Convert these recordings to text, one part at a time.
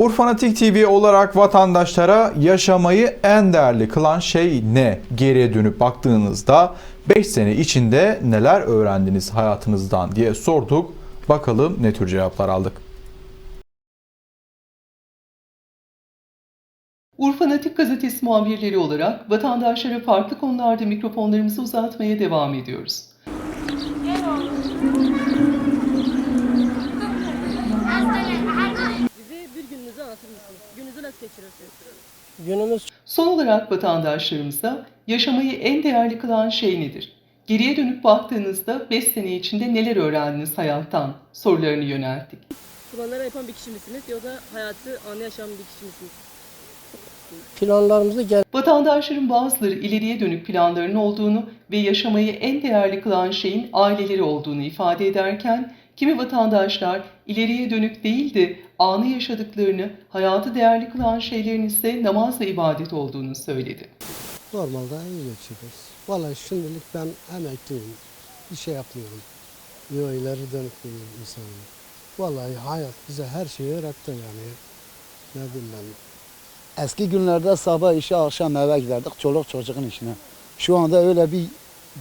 Urfanatik TV olarak vatandaşlara yaşamayı en değerli kılan şey ne? Geriye dönüp baktığınızda 5 sene içinde neler öğrendiniz hayatınızdan diye sorduk. Bakalım ne tür cevaplar aldık. Urfa Natik Gazetesi muhabirleri olarak vatandaşlara farklı konularda mikrofonlarımızı uzatmaya devam ediyoruz. Geçiriyorsunuz? Günümüz Son olarak vatandaşlarımıza yaşamayı en değerli kılan şey nedir? Geriye dönüp baktığınızda 5 sene içinde neler öğrendiniz hayattan sorularını yönelttik. Planları yapan bir kişi misiniz yoksa hayatı anı yaşayan bir kişi misiniz? planlarımızı gel Vatandaşların bazıları ileriye dönük planların olduğunu ve yaşamayı en değerli kılan şeyin aileleri olduğunu ifade ederken, kimi vatandaşlar ileriye dönük değil de anı yaşadıklarını, hayatı değerli kılan şeylerin ise namaz ve ibadet olduğunu söyledi. normalde iyi geçiriyoruz. Vallahi şimdilik ben emekliyim. Bir şey yapmıyorum. Yo ileri dönük bir insanım. Vallahi hayat bize her şeyi öğretti yani. Ne bileyim ben. Eski günlerde sabah işe akşam eve giderdik çoluk çocuğun işine. Şu anda öyle bir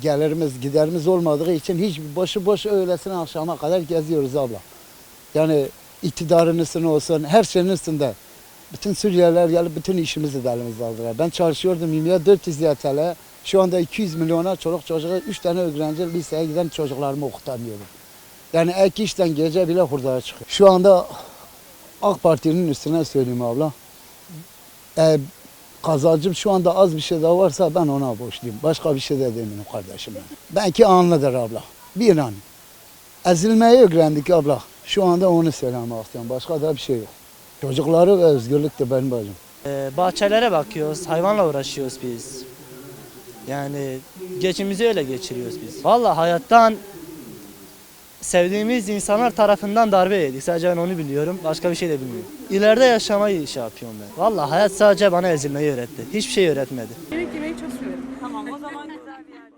gelirimiz giderimiz olmadığı için hiç boş öylesine akşama kadar geziyoruz abla. Yani iktidarın üstüne olsun her şeyin üstünde. Bütün Suriyeliler gelip bütün işimizi de elimizde aldılar. Ben çalışıyordum 24 400 YTL. Şu anda 200 milyona çoluk çocuğu 3 tane öğrenci liseye giden çocuklarımı okutamıyorum. Yani ek işten gece bile hurdaya çıkıyor. Şu anda AK Parti'nin üstüne söyleyeyim abla. E, kazancım şu anda az bir şey daha varsa ben ona borçluyum. Başka bir şey de demiyorum kardeşim. Belki anlıdır abla. Bir an. Ezilmeyi öğrendik abla. Şu anda onu söylemek istiyorum. Başka da bir şey yok. Çocukları ve özgürlük de benim bacım. Ee, bahçelere bakıyoruz, hayvanla uğraşıyoruz biz. Yani geçimimizi öyle geçiriyoruz biz. Vallahi hayattan sevdiğimiz insanlar tarafından darbe yedik. Sadece ben onu biliyorum. Başka bir şey de bilmiyorum. İleride yaşamayı şey yapıyorum ben. Valla hayat sadece bana ezilmeyi öğretti. Hiçbir şey öğretmedi. Yemek yemeyi çok seviyorum. Tamam o zaman güzel bir yerde.